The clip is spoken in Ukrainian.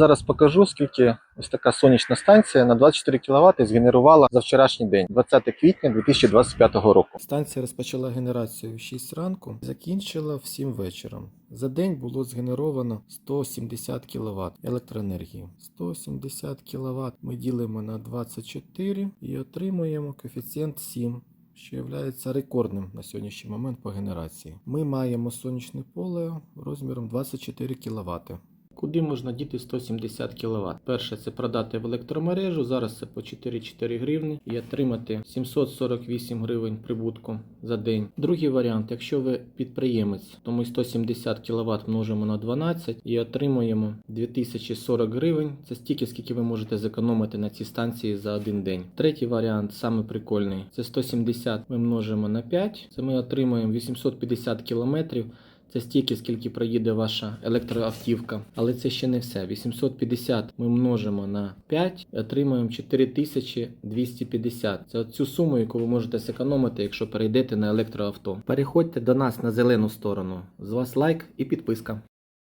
Зараз покажу, скільки ось така сонячна станція на 24 кВт згенерувала за вчорашній день, 20 квітня 2025 року. Станція розпочала генерацію в 6 ранку, закінчила в 7 вечора. За день було згенеровано 170 кВт електроенергії. 170 кВт ми ділимо на 24 і отримуємо коефіцієнт 7. Що є рекордним на сьогоднішній момент по генерації. Ми маємо сонячне поле розміром 24 кВт. Куди можна діти 170 кВт? Перше це продати в електромережу. Зараз це по 4-4 гривні і отримати 748 гривень прибутку за день. Другий варіант, якщо ви підприємець, то ми 170 кВт множимо на 12 і отримуємо 2040 гривень. Це стільки, скільки ви можете зекономити на цій станції за один день. Третій варіант, саме прикольний, це 170 ми множимо на 5. Це ми отримуємо 850 кілометрів. Це стільки, скільки проїде ваша електроавтівка. Але це ще не все. 850 ми множимо на 5 і отримуємо 4250. Це цю суму, яку ви можете зекономити, якщо перейдете на електроавто. Переходьте до нас на зелену сторону. З вас лайк і підписка.